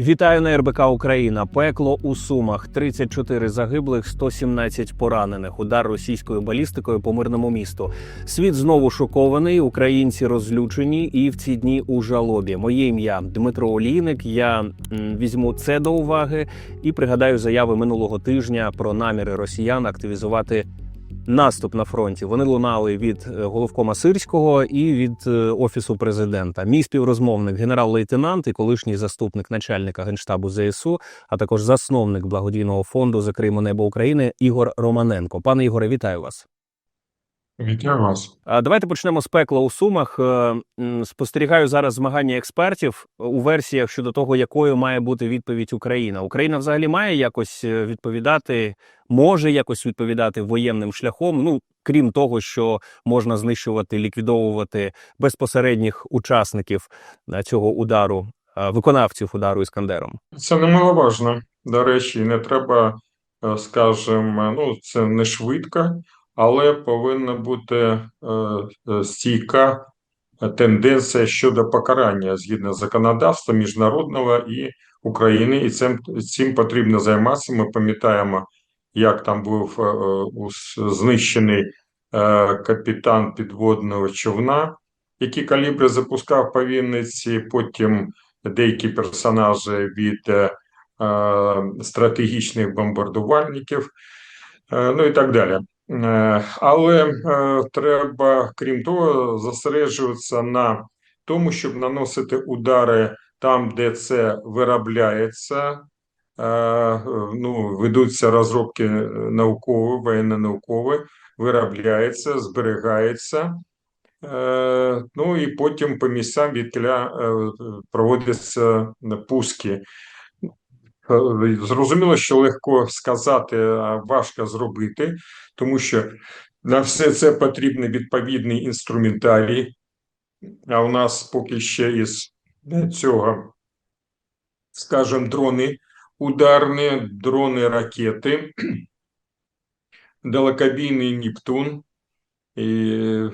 Вітаю на РБК Україна. Пекло у Сумах. 34 загиблих, 117 поранених. Удар російською балістикою по мирному місту. Світ знову шокований. Українці розлючені і в ці дні у жалобі. Моє ім'я Дмитро Олійник. Я візьму це до уваги і пригадаю заяви минулого тижня про наміри росіян активізувати. Наступ на фронті вони лунали від е, головкома Сирського і від е, офісу президента. Мій співрозмовник, генерал-лейтенант і колишній заступник начальника генштабу ЗСУ, а також засновник благодійного фонду за Криму Небо України Ігор Романенко. Пане Ігоре, вітаю вас. Вітаю вас. Давайте почнемо з пекла у Сумах. Е, Спостерігаю зараз змагання експертів у версіях щодо того, якою має бути відповідь Україна. Україна взагалі має якось е, відповідати, може якось відповідати воєнним шляхом. Ну крім того, що можна знищувати, ліквідовувати безпосередніх учасників е, цього удару, е, виконавців удару іскандером. Це немаловажно. До речі, не треба, е, скажімо, ну це не швидко, але повинна бути е, е, стійка тенденція щодо покарання згідно законодавства міжнародного і України, і цим, цим потрібно займатися. Ми пам'ятаємо, як там був е, знищений капітан підводного човна, який калібри запускав по Вінниці, потім деякі персонажі від стратегічних бомбардувальників, ну і так далі. Е, Але е, треба, крім того, зосереджуватися на тому, щоб наносити удари там, де це виробляється. Е, Ну, ведуться розробки наукові, воєнно-наукові, виробляється, зберігається. Ну і потім по місцям відкіля е, проводяться пуски. Е, Зрозуміло, що легко сказати, а важко зробити, тому що на все це потрібний відповідний інструментарій. А у нас поки ще із цього, скажімо, дрони ударні, дрони ракети, далекобійний Нептун. І,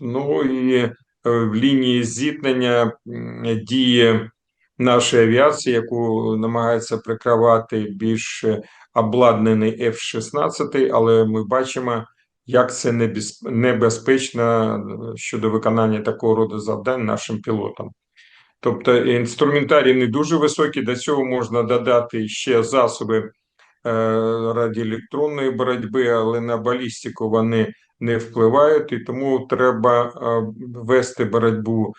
ну і е, в лінії зіткнення діє нашої авіації, яку намагається прикривати більш обладнаний F-16, але ми бачимо, як це небез- небезпечно щодо виконання такого роду завдань нашим пілотам. Тобто інструментарій не дуже високий, до цього можна додати ще засоби е, радіоелектронної боротьби, але на балістику вони не впливають, і тому треба е, вести боротьбу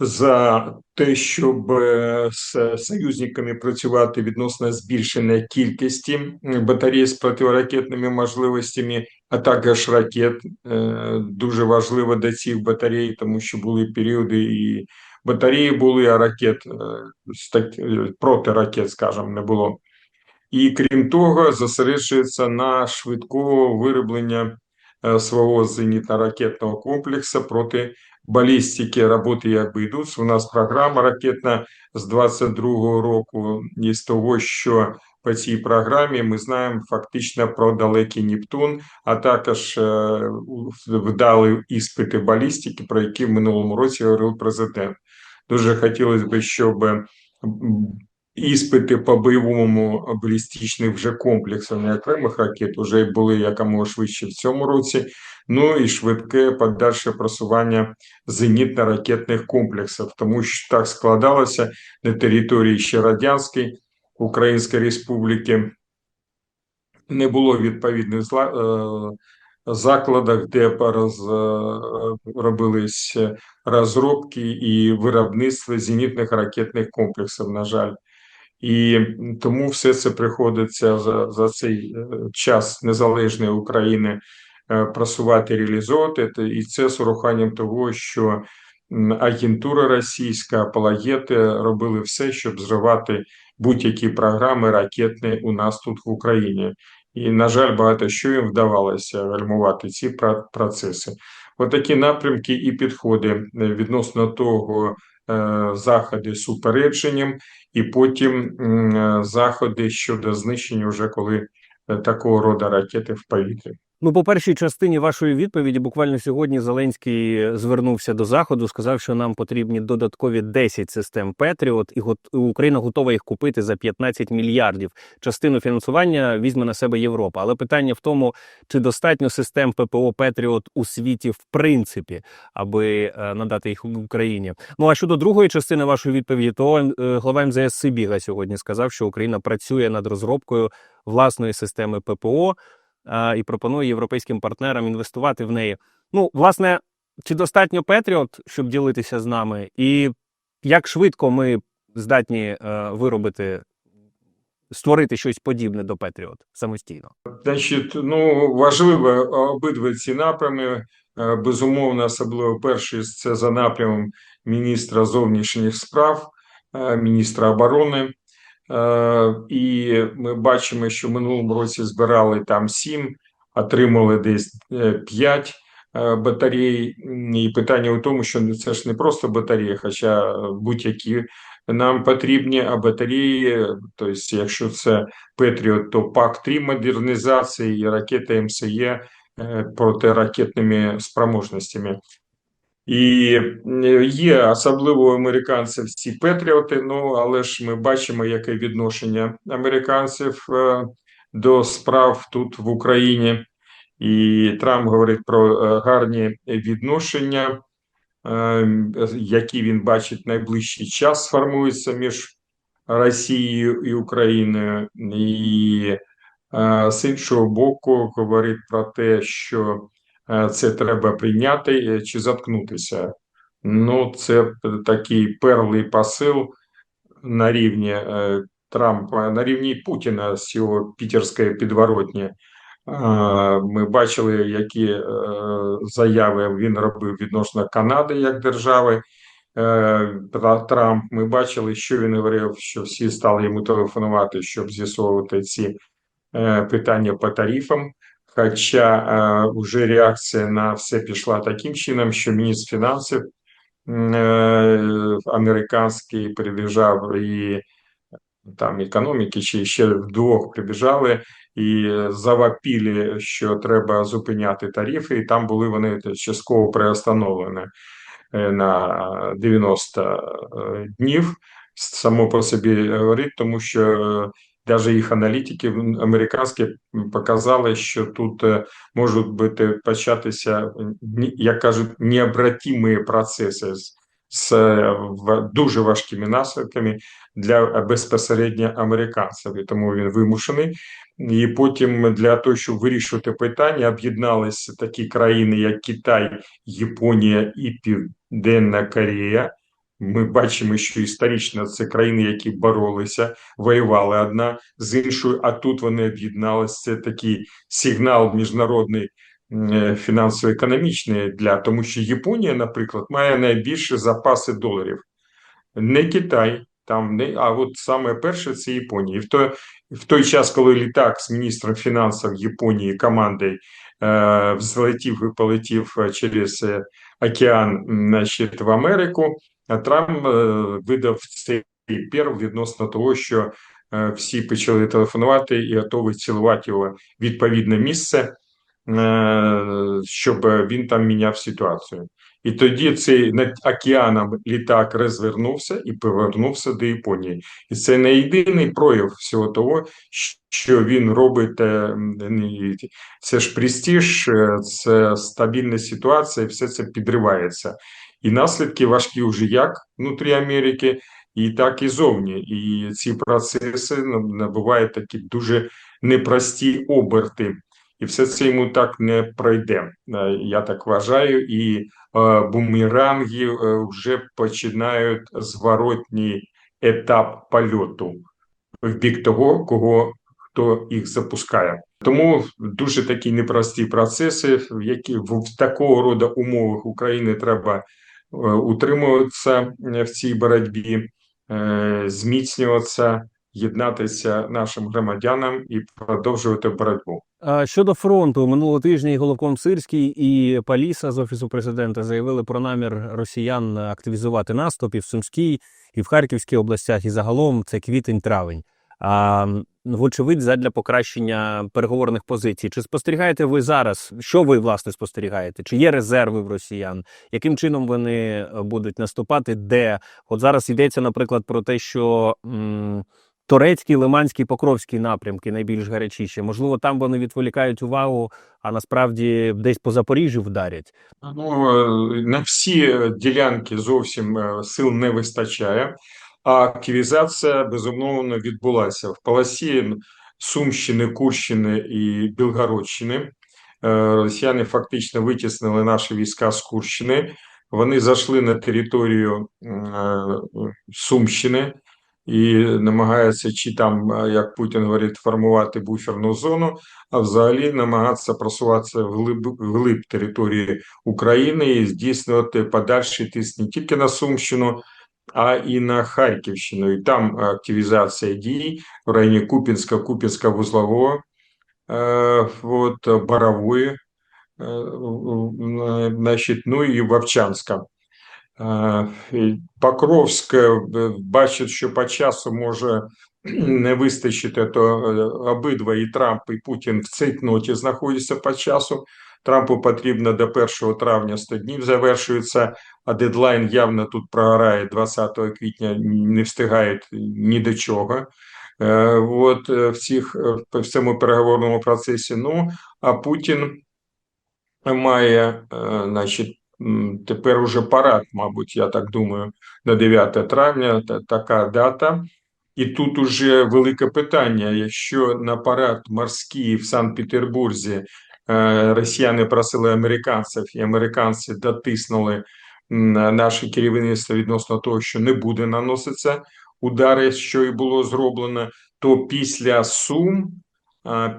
за те, щоб е, з союзниками працювати відносно збільшення кількості батарей з протиракетними можливостями, а також ракет. Е, Дуже важливо до цих батарей, тому що були періоди і батареї були, а ракет е, проти ракет, скажімо, не було. І крім того, зосереджується на швидкого вироблення свого зенітно-ракетного комплексу проти балістики. Роботи якби йдуть. У нас програма ракетна з 22-го року, і з того, що по цій програмі ми знаємо фактично про далекий Нептун, а також е, вдали іспити балістики, про які в минулому році говорив президент. Дуже хотілося б, щоб іспити по бойовому балістичних вже комплексах не окремих ракет вже були якомога швидше в цьому році. Ну і швидке подальше просування зенітно-ракетних комплексів, тому що так складалося на території ще радянської Української Республіки. Не було відповідних е, закладах, де роз, е, робились розробки і виробництво зенітних ракетних комплексів, на жаль. І тому все це приходиться за, за цей е, час незалежної України просувати, реалізовувати. Те- І це з урахуванням того, що агентура російська, апологети робили все, щоб зривати будь-які програми ракетні у нас тут в Україні. І, на жаль, багато що їм вдавалося гальмувати ці процеси. Отакі напрямки і підходи е, відносно того, е, заходи з упередженням, і потім е, заходи щодо знищення, вже коли е, такого роду ракети в повітрі. Ну, по першій частині вашої відповіді, буквально сьогодні Зеленський звернувся до заходу, сказав, що нам потрібні додаткові 10 систем Петріот, і Україна готова їх купити за 15 мільярдів. Частину фінансування візьме на себе Європа. Але питання в тому, чи достатньо систем ППО Петріот у світі в принципі, аби е, надати їх Україні. Ну а щодо другої частини вашої відповіді, то е, глава МЗС Сибіга сьогодні сказав, що Україна працює над розробкою власної системи ППО і пропонує європейським партнерам інвестувати в неї. Ну, власне, чи достатньо Петріот, щоб ділитися з нами, і як швидко ми здатні е, виробити, створити щось подібне до Петріот самостійно? Значить, ну важливо обидва ці напрями. Е, Безумовно, особливо перший це за напрямом міністра зовнішніх справ, е, міністра оборони. Е, І ми бачимо, що в минулому році збирали там сім, отримали десь е, п'ять е, батарей. І питання у тому, що це ж не просто батареї, хоча будь-які нам потрібні, а батареї, тобто, якщо це Петріот, то ПАК-3 модернізації і ракети МСЄ протиракетними спроможностями. І є особливо у американців ці Петріоти, ну але ж ми бачимо, яке відношення американців е, до справ тут в Україні. І Трамп говорить про е, гарні відношення, е, які він бачить найближчий час сформуються між Росією і Україною, і з іншого боку, говорить про те, що це треба прийняти е, чи заткнутися. Ну, це такий перлий посил на рівні е, Трампа, на рівні Путіна з його пітерської підворотні. Е, Ми бачили, які е, заяви він робив відносно Канади як держави. Е, Трамп, ми бачили, що він говорив, що всі стали йому телефонувати, щоб з'ясовувати ці е, питання по тарифам. Хоча вже реакція на все пішла таким чином, що міністр фінансів е, американський прибіжав і там економіки, чи ще вдвох прибіжали і завапілі, що треба зупиняти тарифи, і там були вони частково приостановлені е, на 90 днів. Само по собі говорить, тому що навіть їх аналітики американські показали, що тут е, можуть бути початися, як кажуть, необратимі процеси з, дуже важкими наслідками для безпосередньо американців, і тому він вимушений. І потім для того, щоб вирішувати питання, об'єдналися такі країни, як Китай, Японія і Південна Корея. Ми бачимо, що історично це країни, які боролися, воювали одна з іншою, а тут вони об'єдналися. Це такий сигнал міжнародний е, фінансово-економічний для тому, що Японія, наприклад, має найбільші запаси доларів, не Китай. Там не а от саме перше це Японія. І в той, в той час, коли літак з міністром фінансів Японії командою е, взлетів і полетів е, через е, океан значить, в Америку, Трамп е, видав цей перл відносно того, що е, всі почали телефонувати і готові цілувати його відповідне місце, е, щоб він там міняв ситуацію. І тоді цей над океаном літак розвернувся і повернувся до Японії. І це не єдиний прояв всього того, що він робить. Це ж престиж, це стабільна ситуація, і все це підривається. І наслідки важкі вже як внутрі Америки, і так і зовні. І ці процеси ну, набувають такі дуже непрості оберти. І все це йому так не пройде. Е, Я так вважаю, і е, бумеранги е, вже починають зворотній етап польоту в бік того, кого хто їх запускає. Тому дуже такі непрості процеси, які в, такого роду умовах України треба утримуватися е, в цій боротьбі, е, зміцнюватися, єднатися нашим громадянам і продовжувати боротьбу. Щодо фронту, минулого тижня і головком Сирський і Паліса з офісу президента заявили про намір росіян активізувати наступ і в Сумській, і в Харківській областях, і загалом це квітень-травень. А, вочевидь, задля покращення переговорних позицій. Чи спостерігаєте ви зараз? Що ви власне спостерігаєте? Чи є резерви в росіян? Яким чином вони е, будуть наступати? Де от зараз йдеться, наприклад, про те, що м, Торецький, Лиманський, Покровський напрямки найбільш гарячіші. Можливо, там вони відволікають увагу, а насправді десь по Запоріжжю вдарять. Ну, е, на всі е, ділянки зовсім сил не вистачає, активізація безумовно відбулася в полосі Сумщини, Курщини і Білгородщини. Е, Росіяни фактично витіснили наші війська з Курщини. Вони зайшли на територію е, Сумщини і намагаються, чи там, е, як Путін говорить, формувати буферну зону, а взагалі намагатися просуватися вглиб, вглиб території України і здійснювати подальший тиск не тільки на Сумщину, а і на Харківщину. І там активізація дій в районі Купінська, Купінська вузлового, е, от, Борової, е, е, значить, ну і Вовчанська. Е, і Покровськ е, бачить, що по часу може не вистачити, то е, обидва і Трамп, і Путін в цейтноті знаходяться по часу. Трампу потрібно до 1 травня 100 днів завершується, а дедлайн явно тут програє 20 квітня, не встигають ні до чого. Е, От е, в цих е, в цьому переговорному процесі. Ну а Путін має, значить, тепер уже парад, мабуть, я так думаю, на 9 травня та- така дата. І тут уже велике питання: якщо на парад морський в Санкт-Петербурзі росіяни просили американців, і американці дотиснули наше керівництво відносно того, що не буде наноситися удари, що і було зроблено, то після Сум,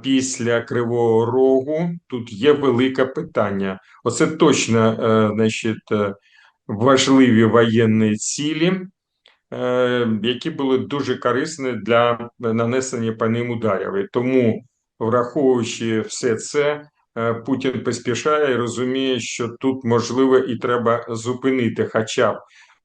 після Кривого Рогу тут є велике питання. Оце точно, е, значить, е, важливі воєнні цілі е, які були дуже корисні для нанесення по ним ударів. І тому, враховуючи все це, е, Путін поспішає і розуміє, що тут можливо і треба зупинити хоча б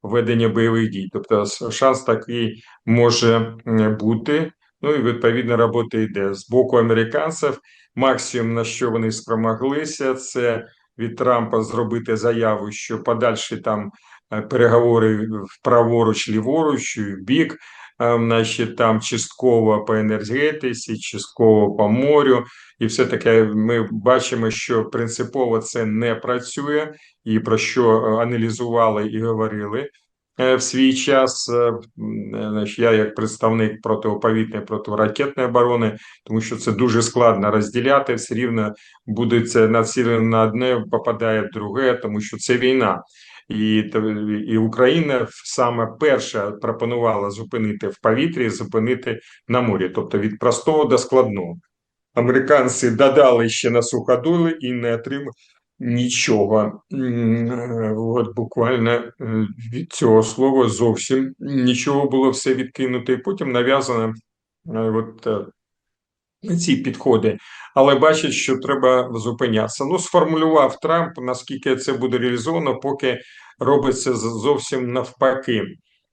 ведення бойових дій. Тобто шанс такий може бути. Ну і відповідно робота йде з боку американців. Максимум на що вони спромоглися, це від Трампа зробити заяву, що подальші там е, переговори праворуч, ліворуч, бік, е, значить, там частково по енергетиці, частково по морю, і все таке ми бачимо, що принципово це не працює, і про що е, аналізували і говорили. е, В свій час Е, я як представник протиповітної протиракетної оборони, тому що це дуже складно розділяти, все рівно буде це націлено на одне, попадає в друге, тому що це війна. І, і Україна саме перша пропонувала зупинити в повітрі, зупинити на морі, тобто від простого до складного. Американці додали ще на суходоли і не отримали нічого. Е, От буквально е, від цього слова зовсім нічого було все відкинуто, і потім нав'язано е, от ці підходи, але бачать, що треба зупинятися. Ну, сформулював Трамп, наскільки це буде реалізовано, поки робиться зовсім навпаки.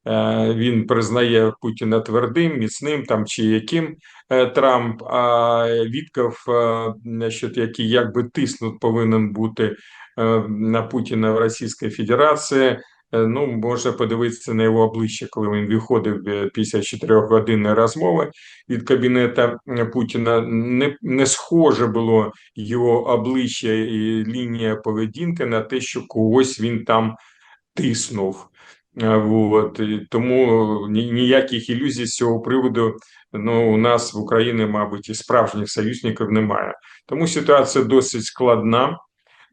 Е, Він признає Путіна твердим, міцним там чи яким е, Трамп, а Вітков, е, значить, який якби тиснут повинен бути е, на Путіна в Російській Федерації. Е, Ну, можна подивитися на його обличчя, коли він виходив е, після 4-годинної розмови від кабінета е, Путіна. Не, не схоже було його обличчя і лінія поведінки на те, що когось він там тиснув. Е, От. Тому ніяких ілюзій з цього приводу ну, у нас в Україні, мабуть, і справжніх союзників немає. Тому ситуація досить складна.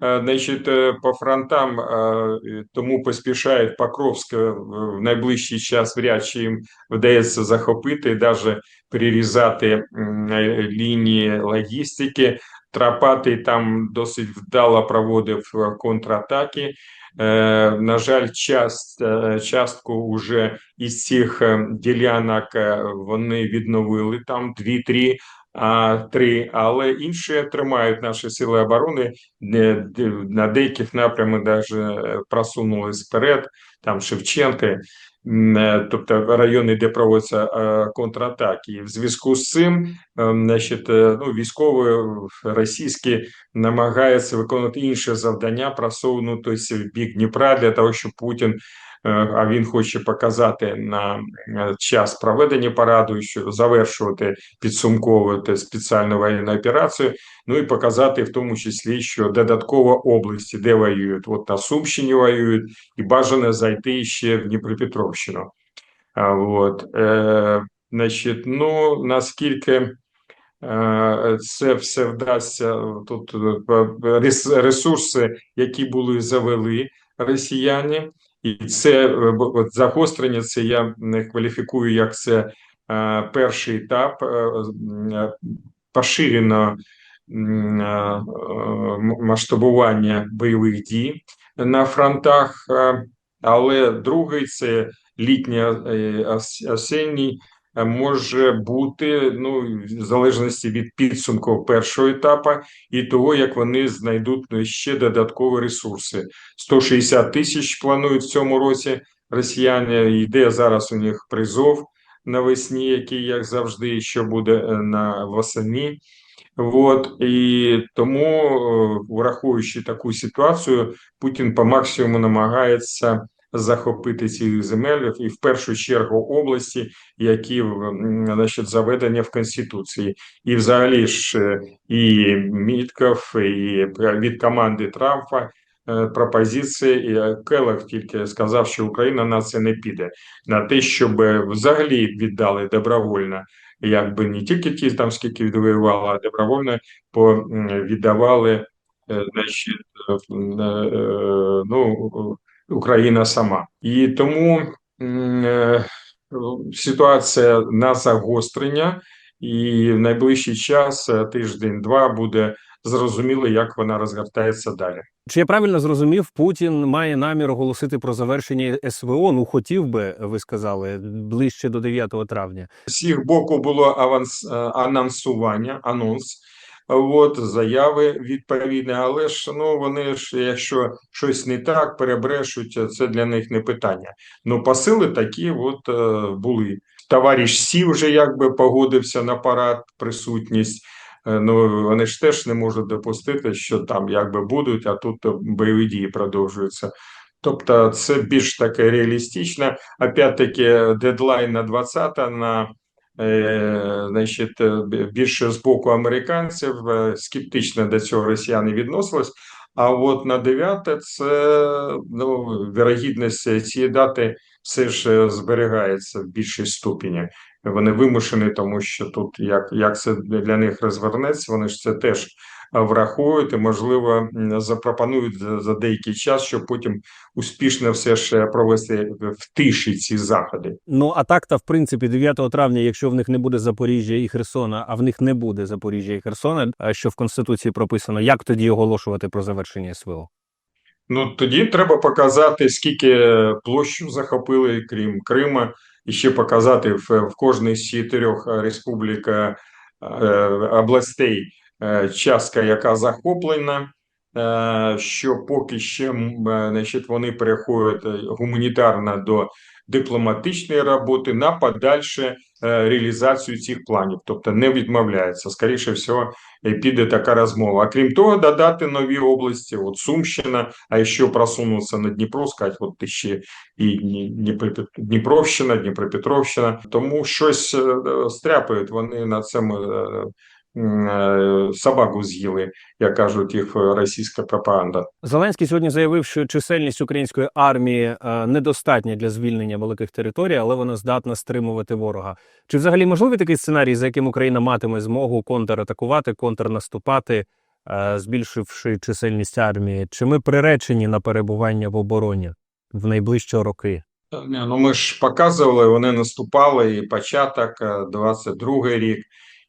Е, Значить, е, по фронтам е, тому поспішають Покровськ в найближчий час вряд чи їм вдається захопити навіть е, лінії логістики. Трапатий там досить вдало проводив контратаки. На жаль, част, частку уже із цих ділянок вони відновили там дві-три, а три, але інші тримають наші сили оборони на деяких напрямах навіть просунулись вперед, там Шевченки, е, тобто райони, де проводяться е, контратаки. І в зв'язку з цим, е, значить, е, ну, військові російські намагаються виконувати інше завдання, просунутися в бік Дніпра для того, щоб Путін е, а він хоче показати на е, час проведення параду, що завершувати підсумковувати спеціальну воєнну операцію. Ну і показати в тому числі, що додатково області, де воюють, от на Сумщині воюють, і бажано зайти ще в Дніпропетровщину. От е, значить, ну наскільки. е, Це все вдасться тут е, ресурси, які були завели росіяни, і це е, загострення. Це я не кваліфікую як це е, перший етап е, поширеного масштабування бойових дій на фронтах. Але другий це літня е, осінній може бути ну в залежності від підсумку першого етапу і того, як вони знайдуть ну, ще додаткові ресурси. 160 тисяч планують в цьому році росіяни. Йде зараз у них призов навесні, який, як завжди, що буде е, на восені. От і тому, е, враховуючи таку ситуацію, Путін по максимуму намагається захопити ці земель і в першу чергу області, які значить, заведені в конституції, і взагалі ж е, і Мітков, і від команди Трампа. е, Пропозиції і Келех тільки сказав, що Україна на це не піде на те, щоб взагалі віддали добровольно якби не тільки ті, там скільки відвоювали, а добровольно по, віддавали е, значить, е, е, ну, Україна сама. І тому е, ситуація на загострення, і в найближчий час, е, тиждень-два, буде зрозуміло, як вона розгортається далі. Чи я правильно зрозумів, Путін має намір оголосити про завершення СВО? Ну хотів би, ви сказали, ближче до 9 травня. з їх боку було аванс, е, анонсування, анонс, от, заяви відповідні, але ж ну вони ж, якщо щось не так, перебрешуть, це для них не питання. Ну, посили такі от е, були. Товариш Сі вже якби погодився на парад, присутність. Е, Ну, вони ж теж не можуть допустити, що там якби будуть, а тут бойові дії продовжуються. Тобто, це більш таке реалістично. Опять-таки, дедлайн на 20 на е, значить, е, більше з боку американців е, скептично до цього росіяни відносились. А от на 9 це ну, вірогідність цієї дати все ж е, зберігається в більшій ступені. Вони вимушені, тому що тут як, як це для них розвернеться, вони ж це теж е, врахують і, можливо, запропонують за, за деякий час, щоб потім успішно все ж провести в тиші ці заходи. Ну а так, та в принципі, 9 травня, якщо в них не буде Запоріжжя і Херсона, а в них не буде Запоріжжя і Херсона, а що в конституції прописано, як тоді оголошувати про завершення СВО? Ну тоді треба показати, скільки площу захопили, крім Крима, і ще показати в, в кожній з чотирьох республік е, е, областей е, частка, яка захоплена. Що поки ще значить, вони переходять гуманітарно до дипломатичної роботи на подальше е, реалізацію цих планів, тобто не відмовляється. Скоріше всього, е, піде така розмова. А крім того, додати нові області, от Сумщина, а ще просунутися на Дніпро, сказати, от ще і Дні- Дніпровщина, Дніпропетровщина. Тому щось е, стряпають вони на цьому собаку з'їли, як кажуть їх е, російська пропаганда. Зеленський сьогодні заявив, що чисельність української армії е, недостатня для звільнення великих територій, але вона здатна стримувати ворога. Чи взагалі можливий такий сценарій, за яким Україна матиме змогу контратакувати, контрнаступати, е, збільшивши чисельність армії? Чи ми приречені на перебування в обороні в найближчі роки? Ну, ми ж показували, вони наступали і початок, е, 22-й рік,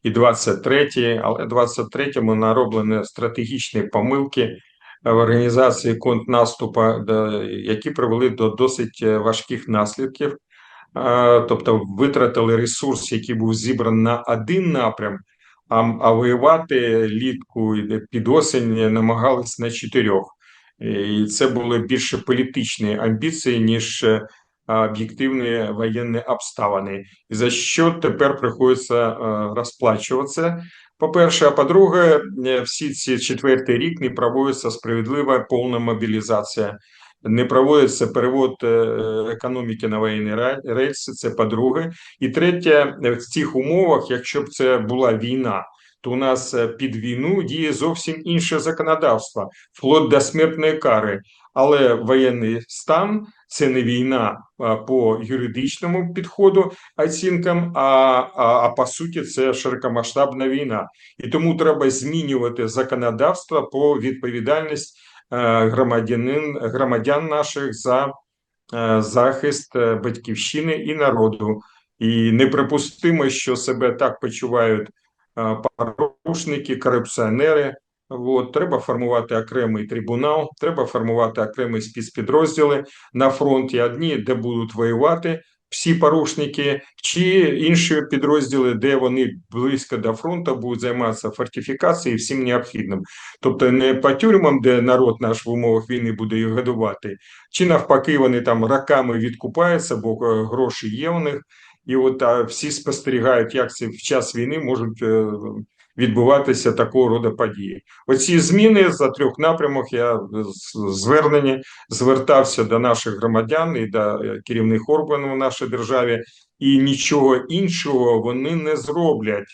і 23-й, але 23-му нароблені стратегічні помилки в організації контрнаступу, які привели до досить е, важких наслідків. Е, Тобто витратили ресурс, який був зібраний на один напрям, а, а воювати літку під осінь намагались на чотирьох. І це були більше політичні амбіції, ніж е, воєнні обставини. І за що тепер приходиться е, розплачуватися? По-перше, а по-друге, е, всі ці четвертий рік не проводиться справедлива повна мобілізація, не проводиться перевод е, економіки на воєнні рельси. Це по-друге. І третє, в цих умовах, якщо б це була війна, то у нас під війну діє зовсім інше законодавство, вплоть до смертної кари. Але воєнний стан це не війна по юридичному підходу оцінкам, а, а, а по суті, це широкомасштабна війна. І тому треба змінювати законодавство по відповідальність е, громадянин громадян наших за е, захист е, батьківщини і народу. І неприпустимо, що себе так почувають порушники, корупціонери. От, треба формувати окремий трибунал, треба формувати окремі спецпідрозділи на фронті. Одні, де будуть воювати всі порушники, чи інші підрозділи, де вони близько до фронту будуть займатися фортифікацією і всім необхідним. Тобто не по тюрмам, де народ наш в умовах війни буде їх годувати, чи навпаки, вони там роками відкупаються, бо е, гроші є у них. І от а, всі спостерігають, як це в час війни можуть е, відбуватися такого роду події. Оці зміни за трьох напрямок я звернення звертався до наших громадян і до е, керівних органів в нашій державі, і нічого іншого вони не зроблять.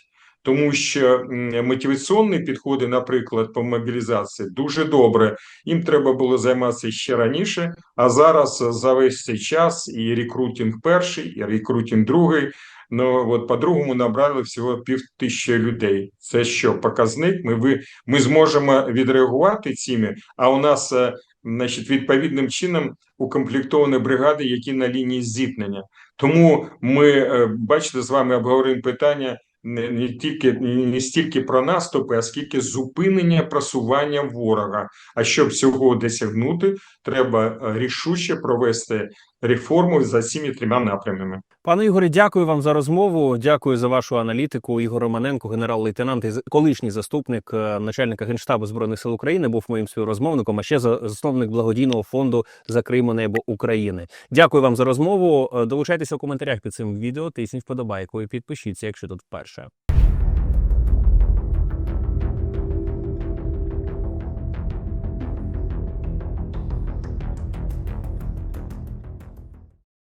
Тому що мотиваційні підходи, наприклад, по мобілізації, дуже добре. Їм треба було займатися ще раніше, а зараз за весь цей час і рекрутинг перший, і рекрутинг другий. Ну от по-другому набрали всього пів тисячі людей. Це що показник? Ми ви ми зможемо відреагувати цими. А у нас, е, значить, відповідним чином укомплектовані бригади, які на лінії зіткнення. Тому ми е, бачите, з вами обговоримо питання не, не тільки не стільки про наступи, а скільки зупинення просування ворога. А щоб цього досягнути, треба е, рішуче провести реформу за цими трьома напрямами. Пане Ігорі, дякую вам за розмову. Дякую за вашу аналітику. Ігор Романенко, генерал-лейтенант і колишній заступник е, начальника генштабу збройних сил України, був моїм співрозмовником. А ще засновник благодійного фонду Закриємо небо України. Дякую вам за розмову. Е, Долучайтеся у коментарях під цим відео. Тисніть вподобайку і підпишіться, якщо тут вперше.